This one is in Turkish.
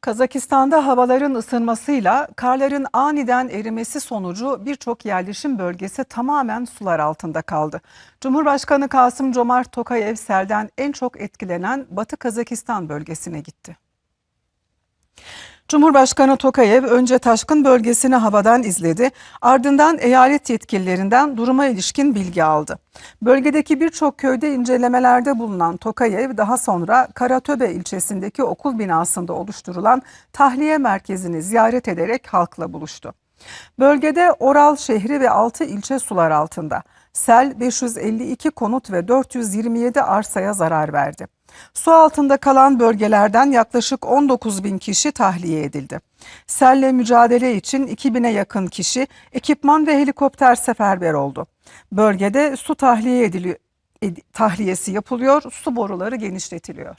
Kazakistan'da havaların ısınmasıyla karların aniden erimesi sonucu birçok yerleşim bölgesi tamamen sular altında kaldı. Cumhurbaşkanı Kasım Comart Tokayev selden en çok etkilenen Batı Kazakistan bölgesine gitti. Cumhurbaşkanı Tokayev önce taşkın bölgesini havadan izledi, ardından eyalet yetkililerinden duruma ilişkin bilgi aldı. Bölgedeki birçok köyde incelemelerde bulunan Tokayev daha sonra Karatöbe ilçesindeki okul binasında oluşturulan tahliye merkezini ziyaret ederek halkla buluştu. Bölgede Oral şehri ve 6 ilçe sular altında. Sel 552 konut ve 427 arsaya zarar verdi. Su altında kalan bölgelerden yaklaşık 19 bin kişi tahliye edildi. Selle mücadele için 2000'e yakın kişi ekipman ve helikopter seferber oldu. Bölgede su tahliye ediliyor, ed- tahliyesi yapılıyor, su boruları genişletiliyor.